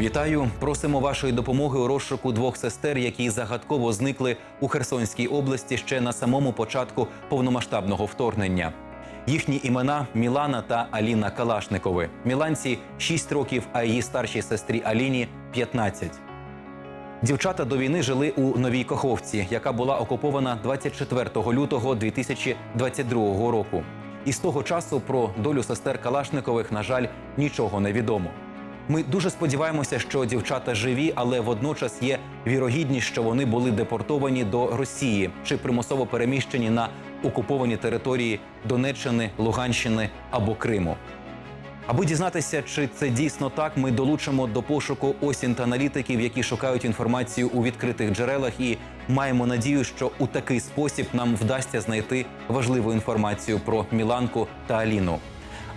Вітаю! Просимо вашої допомоги у розшуку двох сестер, які загадково зникли у Херсонській області ще на самому початку повномасштабного вторгнення. Їхні імена Мілана та Аліна Калашникови. Міланці 6 років, а її старшій сестрі Аліні 15. Дівчата до війни жили у Новій Каховці, яка була окупована 24 лютого 2022 року. І з того часу про долю сестер Калашникових, на жаль, нічого не відомо. Ми дуже сподіваємося, що дівчата живі, але водночас є вірогідність, що вони були депортовані до Росії чи примусово переміщені на окуповані території Донеччини, Луганщини або Криму. Аби дізнатися, чи це дійсно так, ми долучимо до пошуку осінь та аналітиків, які шукають інформацію у відкритих джерелах, і маємо надію, що у такий спосіб нам вдасться знайти важливу інформацію про Міланку та Аліну.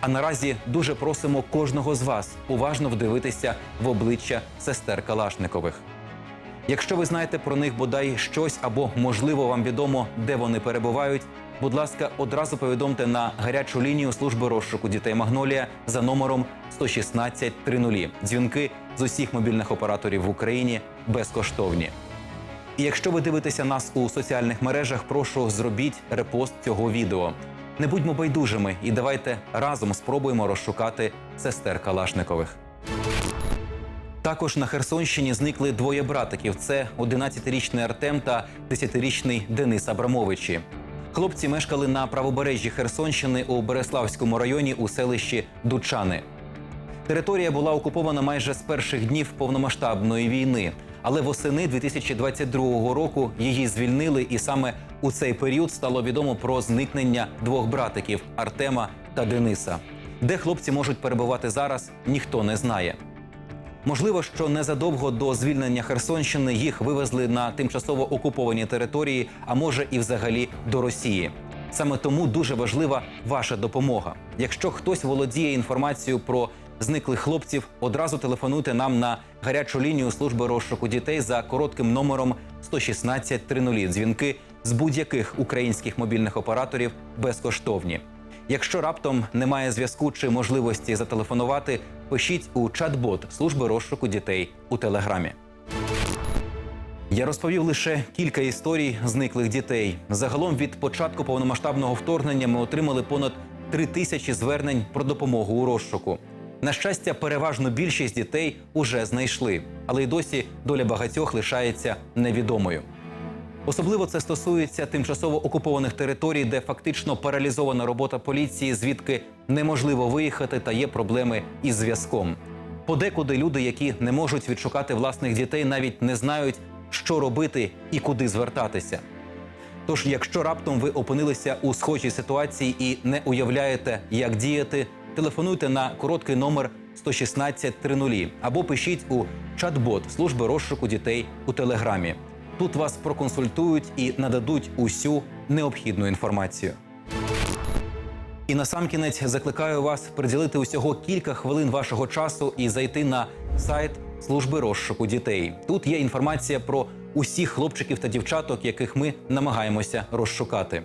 А наразі дуже просимо кожного з вас уважно вдивитися в обличчя сестер Калашникових. Якщо ви знаєте про них бодай щось або можливо вам відомо, де вони перебувають, будь ласка, одразу повідомте на гарячу лінію служби розшуку дітей Магнолія за номером 116 30. Дзвінки з усіх мобільних операторів в Україні безкоштовні. І якщо ви дивитеся нас у соціальних мережах, прошу зробіть репост цього відео. Не будьмо байдужими і давайте разом спробуємо розшукати сестер Калашникових. Також на Херсонщині зникли двоє братиків: це 11-річний Артем та 10-річний Денис Абрамовичі. Хлопці мешкали на правобережжі Херсонщини у Береславському районі у селищі Дучани. Територія була окупована майже з перших днів повномасштабної війни, але восени 2022 року її звільнили, і саме у цей період стало відомо про зникнення двох братиків Артема та Дениса. Де хлопці можуть перебувати зараз, ніхто не знає. Можливо, що незадовго до звільнення Херсонщини їх вивезли на тимчасово окуповані території, а може і взагалі до Росії. Саме тому дуже важлива ваша допомога. Якщо хтось володіє інформацією про зниклих хлопців, одразу телефонуйте нам на гарячу лінію служби розшуку дітей за коротким номером 116 30. Дзвінки з будь-яких українських мобільних операторів безкоштовні. Якщо раптом немає зв'язку чи можливості зателефонувати, пишіть у чат-бот служби розшуку дітей у телеграмі. Я розповів лише кілька історій зниклих дітей. Загалом від початку повномасштабного вторгнення ми отримали понад три тисячі звернень про допомогу у розшуку. На щастя, переважно більшість дітей уже знайшли, але й досі доля багатьох лишається невідомою. Особливо це стосується тимчасово окупованих територій, де фактично паралізована робота поліції, звідки неможливо виїхати та є проблеми із зв'язком. Подекуди люди, які не можуть відшукати власних дітей, навіть не знають, що робити і куди звертатися. Тож, якщо раптом ви опинилися у схожій ситуації і не уявляєте, як діяти, телефонуйте на короткий номер 116 30 або пишіть у чат-бот служби розшуку дітей у телеграмі. Тут вас проконсультують і нададуть усю необхідну інформацію. І насамкінець закликаю вас приділити усього кілька хвилин вашого часу і зайти на сайт служби розшуку дітей. Тут є інформація про усіх хлопчиків та дівчаток, яких ми намагаємося розшукати.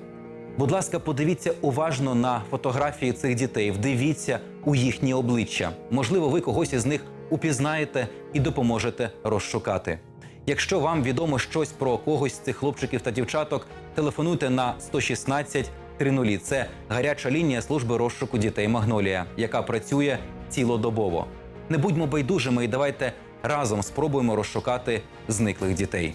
Будь ласка, подивіться уважно на фотографії цих дітей, вдивіться у їхні обличчя. Можливо, ви когось із них упізнаєте і допоможете розшукати. Якщо вам відомо щось про когось з цих хлопчиків та дівчаток, телефонуйте на 116 30. Це гаряча лінія служби розшуку дітей Магнолія, яка працює цілодобово. Не будьмо байдужими і давайте разом спробуємо розшукати зниклих дітей.